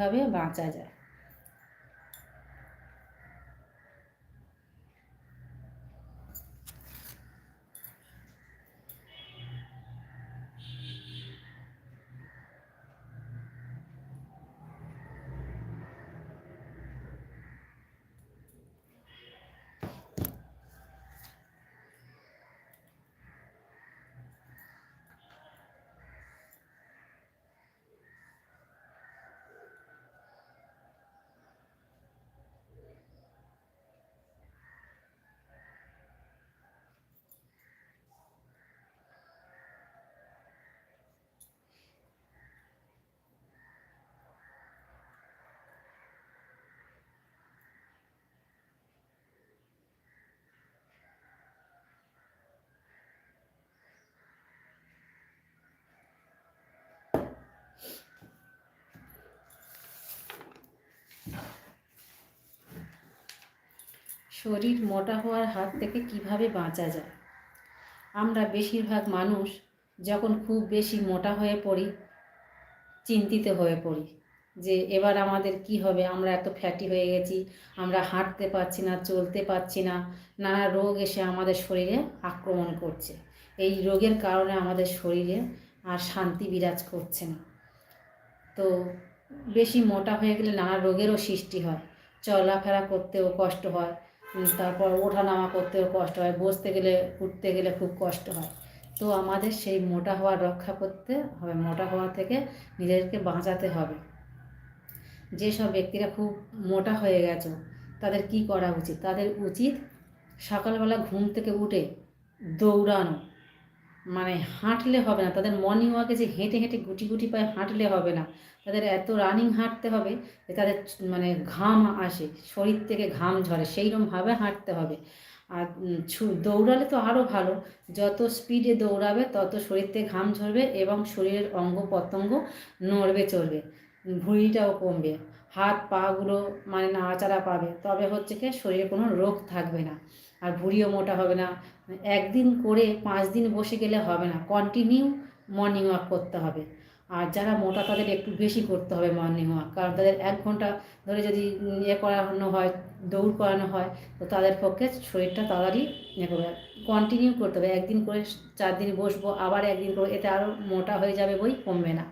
ভাবে বাঁচা যায় শরীর মোটা হওয়ার হাত থেকে কীভাবে বাঁচা যায়? আমরা বেশিরভাগ মানুষ যখন খুব বেশি মোটা হয়ে পড়ি, চিন্তিত হয়ে পড়ি যে এবার আমাদের কি হবে? আমরা এত ফ্যাটি হয়ে গেছি, আমরা হাঁটতে পারছি না, চলতে পারছি না, নানা রোগ এসে আমাদের শরীরে আক্রমণ করছে। এই রোগের কারণে আমাদের শরীরে আর শান্তি বিরাজ করছে না। তো বেশি মোটা হয়ে গেলে নানা রোগেরও সৃষ্টি হয়। চলাফেরা করতেও কষ্ট হয়। তারপর ওঠানামা করতেও কষ্ট হয়, বসতে গেলে, উঠতে গেলে খুব কষ্ট হয়। তো আমাদের সেই মোটা হওয়া রক্ষা করতে হবে, মোটা হওয়া থেকে নিজেদেরকে বাঁচাতে হবে। যেসব ব্যক্তিরা খুব মোটা হয়ে গেছে, তাদের কি করা উচিত? তাদের উচিত সকালবেলা ঘুম থেকে উঠে দৌড়ানো। মানে হাঁটলে হবে না। তাদের মর্নিং ওয়াকে যে হেঁটে হেঁটে গুটি গুটি পায়ে হাঁটলে হবে না। তাদের এত রানিং হাঁটতে হবে যে তাদের মানে ঘাম আসে, শরীর থেকে ঘাম ঝরে সেইরকমভাবে হাঁটতে হবে। আর ছু- দৌড়ালে তো আরও ভালো। যত স্পিডে দৌড়াবে, তত শরীর থেকে ঘাম ঝরবে এবং শরীরের অঙ্গ প্রত্যঙ্গ নড়বে চড়বে ভুঁড়িটাও কমবে। হাত পাগুলো মানে নাড়াচাড়া পাবে, তবে হচ্ছে কি শরীরে কোনো রোগ থাকবে না। আর ভুঁড়িও মোটা হবে না। একদিন করে পাঁচ দিন বসে গেলে হবে না। কন্টিনিউ মর্নিং ওয়াক করতে হবে। আর যারা মোটা, তাদের একটু বেশি করতে হবে মর্নিং ওয়াক কারণ তাদের এক ঘণ্টা ধরে যদি ইয়ে করানো হয়, দৌড় করানো হয়, তো তাদের পক্ষে শরীরটা তাড়াতাড়ি ইয়ে করবে। কন্টিনিউ করতে হবে। একদিন করে চার দিন বসবো, আবার একদিন করে, এতে আরও মোটা হয়ে যাবে বই কমবে না।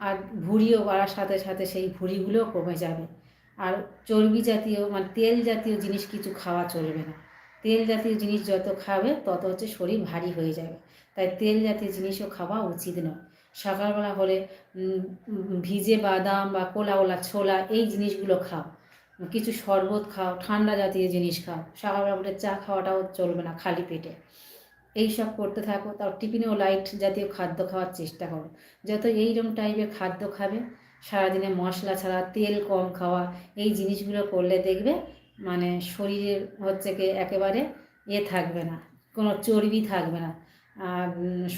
আর ভুঁড়িও বাড়ার সাথে সাথে সেই ভুঁড়িগুলোও কমে যাবে। আর চর্বি জাতীয় মানে তেল জাতীয় জিনিস কিছু খাওয়া চলবে না। তেল জাতীয় জিনিস যত খাবে, তত হচ্ছে শরীর ভারী হয়ে যাবে। তাই তেল জাতীয় জিনিসও খাওয়া উচিত নয়। সকালবেলা হলে ভিজে বাদাম বা কোলা ওলা ছোলা, এই জিনিসগুলো খাও। কিছু শরবত খাও, ঠান্ডা জাতীয় জিনিস খাও। সকালবেলা উঠে চা খাওয়াটাও চলবে না খালি পেটে। এই সব করতে থাকো, তাও টিফিনেও লাইট জাতীয় খাদ্য খাওয়ার চেষ্টা করো। যত এইরকম টাইপের খাদ্য খাবে সারাদিনে মশলা ছাড়া, তেল কম খাওয়া, এই জিনিসগুলো করলে দেখবে মানে শরীরের হচ্ছে কি একেবারে এ থাকবে না, কোনো চর্বি থাকবে না। আর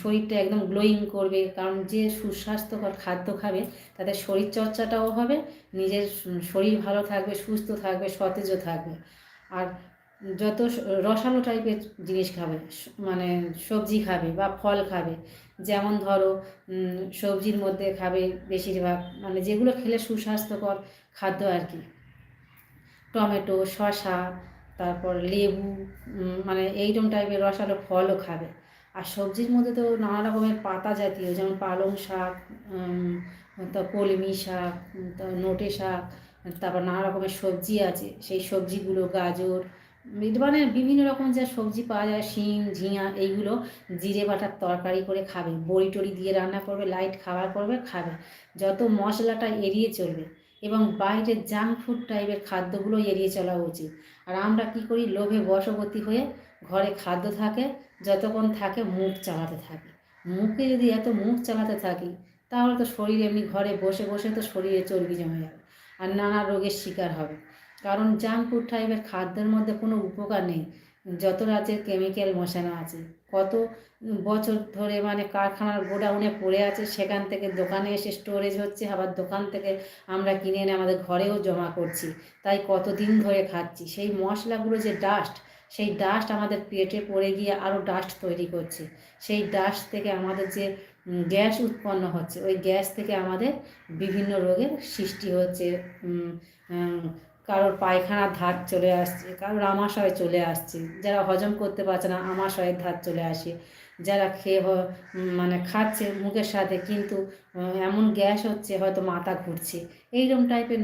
শরীরটা একদম গ্লোয়িং করবে, কারণ যে সুস্বাস্থ্যকর খাদ্য খাবে, তাতে শরীর চর্চাটাও হবে, নিজের শরীর ভালো থাকবে, সুস্থ থাকবে, সতেজও থাকবে। আর যত রসালো টাইপের জিনিস খাবে মানে সবজি খাবে বা ফল খাবে, যেমন ধরো সবজির মধ্যে খাবে বেশিরভাগ মানে যেগুলো খেলে সুস্বাস্থ্যকর খাদ্য আর কি। টমেটো, শসা, তারপর লেবু মানে এইরকম টাইপের রসালো ফলও খাবে। আর সবজির মধ্যে তো নানা রকমের পাতা জাতীয়, যেমন পালং শাক তো কলমি শাক, তো নোটে শাক, তারপর নানা রকমের সবজি আছে, সেই সবজিগুলো, গাজর মানে বিভিন্ন রকম যা সবজি পাওয়া যায়, শিম, ঝিঙা, এইগুলো জিরে বাটার তরকারি করে খাবে। বড়ি টড়ি দিয়ে রান্না করবে লাইট খাবার করবে, খাবে। যত মশলাটা এড়িয়ে চলবে এবং বাইরের জাঙ্ক ফুড টাইপের খাদ্যগুলো এড়িয়ে চলা উচিত। আর আমরা কি করি? লোভে বশবর্তী হয়ে ঘরে খাদ্য থাকে, যতক্ষণ থাকে মুখ চালাতে থাকি। মুখে যদি এত মুখ চালাতে থাকি, তাহলে তো শরীর এমনি ঘরে বসে বসে তো শরীরে চর্বি জমে যাবে। আর নানা রোগের শিকার হবে। কারণ জাঙ্ক ফুড টাইপের খাদ্যের মধ্যে কোনো উপকার নেই। যত রাজ্যের কেমিক্যাল মেশানো আছে, কত বছর ধরে মানে কারখানার গোডাউনে পড়ে আছে, সেখান থেকে দোকানে এসে স্টোরেজ হচ্ছে, আবার দোকান থেকে আমরা কিনে এনে আমাদের ঘরেও জমা করছি। তাই কতদিন ধরে খাচ্ছি। সেই মশলাগুলো যে ডাস্ট সেই ডাস্ট আমাদের পেটে পড়ে গিয়ে আরও ডাস্ট তৈরি করছে। সেই ডাস্ট থেকে আমাদের যে গ্যাস উৎপন্ন হচ্ছে, ওই গ্যাস থেকে আমাদের বিভিন্ন রোগের সৃষ্টি হচ্ছে। কারোর পায়খানার ধার চলে আসছে, কারোর আমাশয় চলে আসছে, যারা হজম করতে পারছে না, আমাশয়ের ধার চলে আসে। যারা খেয়ে মানে খাচ্ছে মুখের সাথে, কিন্তু এমন গ্যাস হচ্ছে, হয়তো মাথা ঘুরছে। এইরকম টাইপের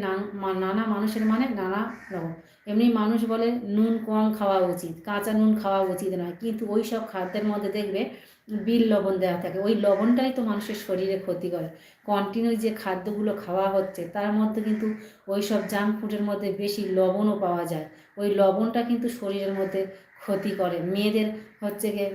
নানা মানুষের মানে নানা রকম। এমনি মানুষ বলে নুন কম খাওয়া উচিত, কাঁচা নুন খাওয়া উচিত নয়, কিন্তু ওই সব খাদ্যের মধ্যে দেখবে বিল লবণ দেওয়া থাকে। ওই লবণটাই তো মানুষের শরীরে ক্ষতি করে। কন্টিনিউ যে খাদ্যগুলো খাওয়া হচ্ছে, তার মধ্যে কিন্তু ওই সব জাঙ্ক ফুডের মধ্যে বেশি লবণও পাওয়া যায়। ওই লবণটা কিন্তু শরীরের মধ্যে ক্ষতি করে। মেয়েদের হচ্ছে গিয়ে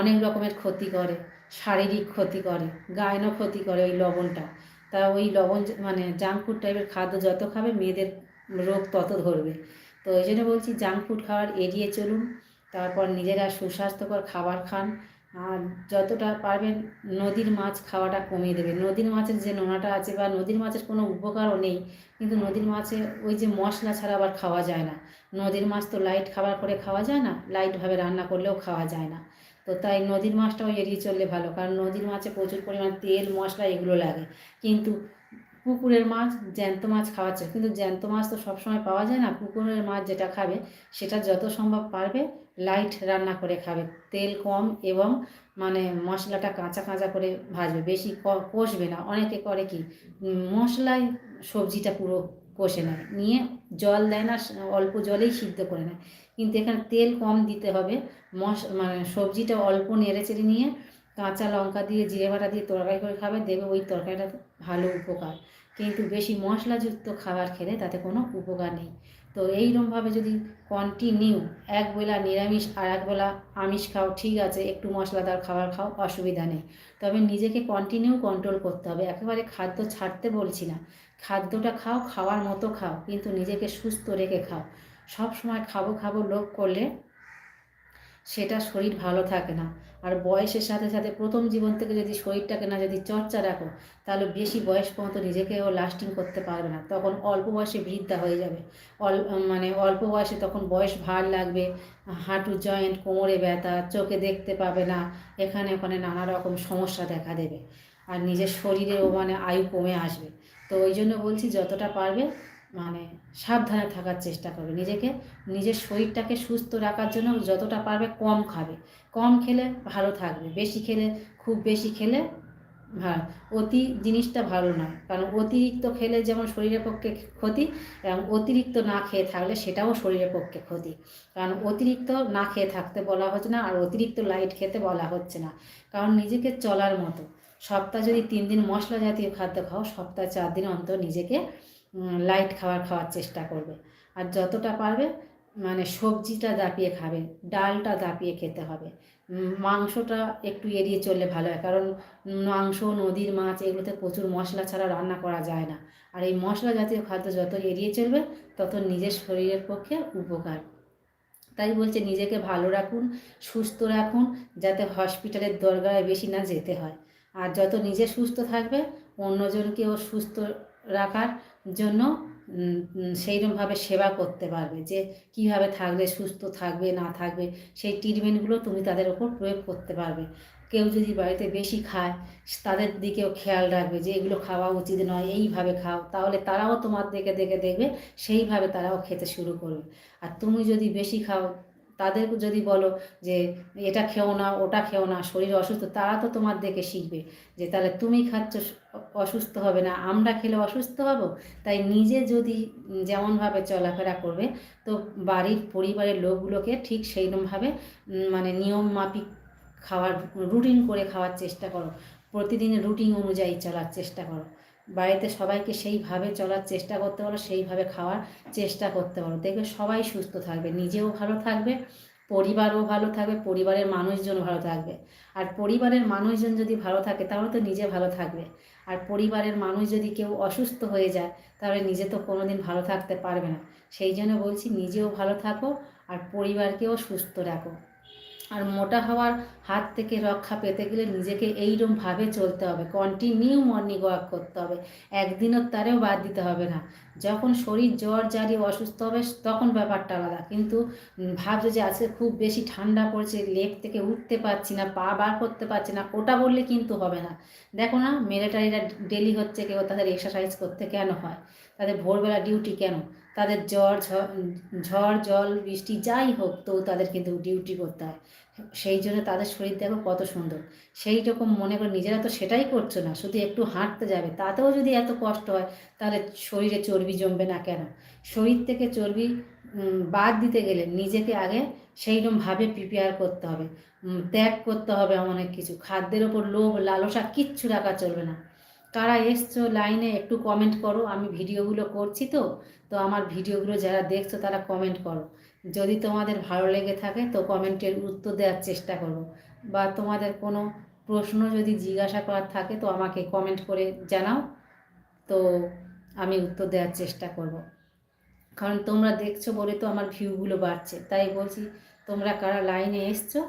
অনেক রকমের ক্ষতি করে, শারীরিক ক্ষতি করে, গায়নও ক্ষতি করে ওই লবণটা। তা ওই লবণ মানে জাঙ্ক ফুড টাইপের খাদ্য যত খাবে, মেয়েদের রোগ তত ধরবে। তো ওই জন্য বলছি জাঙ্ক ফুড খাওয়ার এড়িয়ে চলুন। তারপর নিজেরা সুস্বাস্থ্যকর খাবার খান। আর যতটা পারবেন নদীর মাছ খাওয়াটা কমিয়ে দেবে নদীর মাছের যে নোনাটা আছে বা নদীর মাছের কোনো উপকারও নেই, কিন্তু নদীর মাছে ওই যে মশলা ছাড়া আবার খাওয়া যায় না। নদীর মাছ তো লাইট খাবার করে খাওয়া যায় না লাইটভাবে রান্না করলেও খাওয়া যায় না। তো তাই নদীর মাছটাও এড়িয়ে চললে ভালো, কারণ নদীর মাছে প্রচুর পরিমাণ তেল, মশলা এগুলো লাগে। কিন্তু পুকুরের মাছ, জ্যান্ত মাছ খাওয়াচ্ছে কিন্তু জ্যান্ত মাছ তো সবসময় পাওয়া যায় না। পুকুরের মাছ যেটা খাবে, সেটা যত সম্ভব পারবে লাইট রান্না করে খাবে। তেল কম এবং মানে মশলাটা কাঁচা কাঁচা করে ভাজবে। বেশি কষবে না। অনেকে করে কি, মশলায় সবজিটা পুরো কষে নেয়। নিয়ে জল দেয় না অল্প জলেই সিদ্ধ করে নেয়। কিন্তু এখানে তেল কম দিতে হবে। মশ মানে সবজিটা অল্প নেড়ে চেড়ে নিয়ে কাঁচা লঙ্কা দিয়ে জিরে বাটা দিয়ে তরকারি করে খাবে দেবে ওই তরকারিটা ভালো উপকার। কিন্তু বেশি মশলাযুক্ত খাবার খেলে তাতে কোনো উপকার নেই। তো এইরকমভাবে যদি কন্টিনিউ একবেলা নিরামিষ আর একবেলা আমিষ খাও, ঠিক আছে, একটু মশলাদার খাবার খাও, অসুবিধা নেই। তবে নিজেকে কন্টিনিউ কন্ট্রোল করতে হবে। একেবারে খাদ্য ছাড়তে বলছি না। খাদ্যটা খাও, খাওয়ার মতো খাও, কিন্তু নিজেকে সুস্থ রেখে খাও। সব সময় খাব খাব লোভ করলে সেটা শরীর ভালো থাকে না। আর বয়সের সাথে সাথে প্রথম জীবন থেকে যদি শরীরটাকে না যদি চর্চা রাখো, তাহলে বেশি বয়স পর্যন্ত নিজেকেও লাস্টিং করতে পারবে না। তখন অল্প বয়সে বৃদ্ধা হয়ে যাবে। অল মানে অল্প বয়সে তখন বয়স ভার লাগবে, হাঁটু জয়েন্ট কোমরে ব্যথা, চোখে দেখতে পাবে না, এখানে ওখানে নানা রকম সমস্যা দেখা দেবে। আর নিজের শরীরেও মানে আয়ু কমে আসবে। তো ওই জন্য বলছি যতটা পারবে মানে সাবধানে থাকার চেষ্টা করবে। নিজেকে, নিজের শরীরটাকে সুস্থ রাখার জন্য যতটা পারবে কম খাবে। কম খেলে ভালো থাকবে। বেশি খেলে, খুব বেশি খেলে ভালো। অতি জিনিসটা ভালো নয় কারণ অতিরিক্ত খেলে যেমন শরীরের পক্ষে ক্ষতি, এবং অতিরিক্ত না খেয়ে থাকলে সেটাও শরীরের পক্ষে ক্ষতি। কারণ অতিরিক্ত না খেয়ে থাকতে বলা হচ্ছে না, আর অতিরিক্ত লাইট খেতে বলা হচ্ছে না। কারণ নিজেকে চলার মতো। সপ্তাহ যদি তিন দিন মশলা জাতীয় খাদ্য খাও, সপ্তাহে চার দিন অন্তর নিজেকে লাইট খাবার খাওয়ার চেষ্টা করবে। আর যতটা পারবে মানে সবজিটা দাপিয়ে খাবে, ডালটা দাপিয়ে খেতে হবে। মাংসটা একটু এড়িয়ে চললে ভালো হয়, কারণ মাংস, নদীর মাছ এগুলোতে প্রচুর মশলা ছাড়া রান্না করা যায় না। আর এই মশলা জাতীয় খাদ্য যত এড়িয়ে চলবে, তত নিজের শরীরের পক্ষে উপকার। তাই বলছে, নিজেকে ভালো রাখুন, সুস্থ রাখুন, যাতে হসপিটালের দরগায় বেশি না যেতে হয়। আর যত নিজে সুস্থ থাকবে, অন্যজনকেও সুস্থ রাখার জন্য সেইরকমভাবে সেবা করতে পারবে। যে কীভাবে থাকলে সুস্থ থাকবে, না থাকবে, সেই ট্রিটমেন্টগুলো তুমি তাদের ওপর প্রয়োগ করতে পারবে। কেউ যদি বাড়িতে বেশি খায়, তাদের দিকেও খেয়াল রাখবে যে এগুলো খাওয়া উচিত নয়, এইভাবে খাও। তাহলে তারাও তোমার দেখে দেখে দেখবে, সেইভাবে তারাও খেতে শুরু করবে। আর তুমি যদি বেশি খাও তাদের যদি বলো যে এটা খেও না, ওটা খেও না, শরীর অসুস্থ, তারা তো তোমার দেখে শিখবে যে তাহলে তুমি খাচ্ছ, অসুস্থ হবে না, আমরা খেলে অসুস্থ হব? তাই নিজে যদি যেমনভাবে চলাফেরা করবে, তো বাড়ির পরিবারের লোকগুলোকে ঠিক সেইরকমভাবে মানে নিয়ম মাফিক খাওয়ার, রুটিন করে খাওয়ার চেষ্টা করো। প্রতিদিন রুটিন অনুযায়ী চলার চেষ্টা করো। বাড়িতে সবাইকে সেইভাবে চলার চেষ্টা করতে পারো সেইভাবে খাওয়ার চেষ্টা করতে পারো দেখবে সবাই সুস্থ থাকবে, নিজেও ভালো থাকবে, পরিবারও ভালো থাকবে, পরিবারের মানুষজন ভালো থাকবে। আর পরিবারের মানুষজন যদি ভালো থাকে, তাহলে তো নিজে ভালো থাকবে। আর পরিবারের মানুষ যদি কেউ অসুস্থ হয়ে যায়, তাহলে নিজে তো কোনো দিন ভালো থাকতে পারবে না। সেই জন্য বলছি, নিজেও ভালো থাকো আর পরিবারকেও সুস্থ রাখো। আর মোটা হওয়ার হাত থেকে রক্ষা পেতে গেলে নিজেকে এইরকমভাবে চলতে হবে কন্টিনিউ মর্নিং ওয়াক করতে হবে। একদিনও তারেও বাদ দিতে হবে না। যখন শরীর জ্বর, জারি, অসুস্থ হবে, তখন ব্যাপারটা আলাদা। কিন্তু ভাবছে যে আজকে খুব বেশি ঠান্ডা পড়ছে, লেপ থেকে উঠতে পারছি না, পা বার করতে পারছি না, ওটা বললে কিন্তু হবে না। দেখো না মিলিটারিরা ডেলি হচ্ছে কেউ তাদের এক্সারসাইজ করতে কেন হয়? তাদের ভোরবেলা ডিউটি কেন? তাদের জ্বর ঝড়, জল, বৃষ্টি যাই হোক, তো তাদের কিন্তু ডিউটি করতে হয়। সেই জন্য তাদের শরীর দেখো কত সুন্দর। সেই রকম মনে করে নিজেরা তো সেটাই করছ না, শুধু একটু হাঁটতে যাবে, তাতেও যদি এত কষ্ট হয়, তাহলে শরীরে চর্বি জমবে না কেন? শরীর থেকে চর্বি বাদ দিতে গেলে নিজেকে আগে সেইরকমভাবে প্রিপেয়ার করতে হবে। ত্যাগ করতে হবে অনেক কিছু। খাদ্যের ওপর লোভ, লালসা কিচ্ছু রাখা চলবে না। কারা এসছো লাইনে একটু কমেন্ট করো, আমি ভিডিওগুলো করছি তো তো আমার ভিডিওগুলো যারা দেখছ তারা কমেন্ট করো। যদি তোমাদের ভালো লেগে থাকে তো কমেন্টের উত্তর দেওয়ার চেষ্টা করো। বা তোমাদের কোনো প্রশ্ন যদি জিজ্ঞাসা করার থাকে তো আমাকে কমেন্ট করে জানাও, তো আমি উত্তর দেওয়ার চেষ্টা করব। কারণ তোমরা দেখছ বলে তো আমার ভিউগুলো বাড়ছে, তাই বলছি তোমরা কারা লাইনে এসছো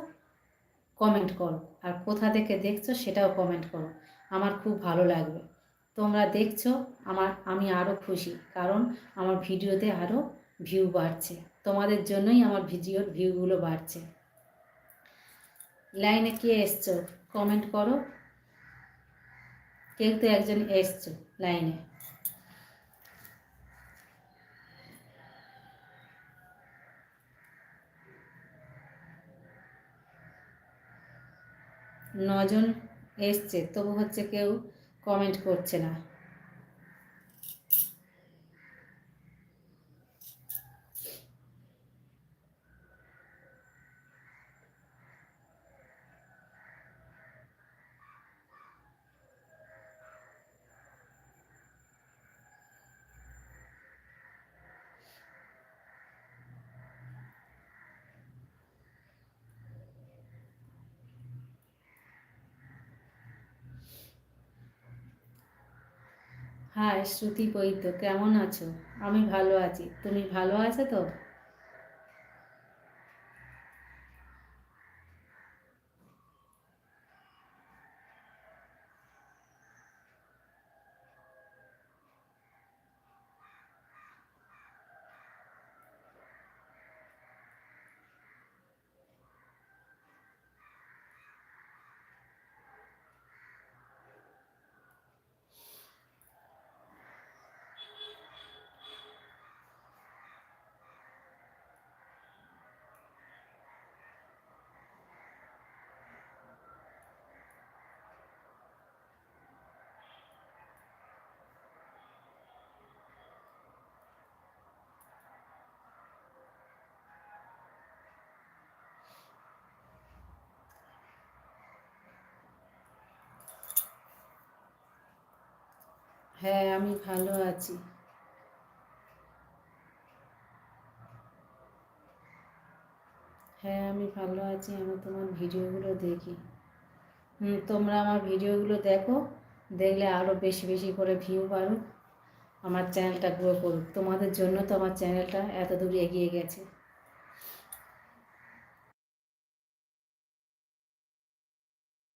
কমেন্ট করো। আর কোথা থেকে দেখছ সেটাও কমেন্ট করো। আমার খুব ভালো লাগবে। তোমরা দেখছ, আমার, আমি আরও খুশি, কারণ আমার ভিডিওতে আরও ভিউ বাড়ছে। তোমাদের জন্যই আমার ভিডিওর ভিউগুলো বাড়ছে। লাইনে কে এসছো? কমেন্ট করো। কেউ তো একজন এসছো লাইনে। নজন এসছে তবু হচ্ছে কেউ কমেন্ট করছে না। হাই শ্রুতি বৈদ্য কেমন আছো? আমি ভালো আছি। তুমি ভালো আছো তো? হ্যাঁ আমি ভালো আছি। হ্যাঁ আমি ভালো আছি, আমি তোমার ভিডিওগুলো দেখি। হুম, তোমরা আমার ভিডিওগুলো দেখো, দেখলে আরও বেশি বেশি করে ভিউ বাড়ুক। আমার চ্যানেলটা গ্রো করুক। তোমাদের জন্য তো আমার চ্যানেলটা এত দূর এগিয়ে গেছে।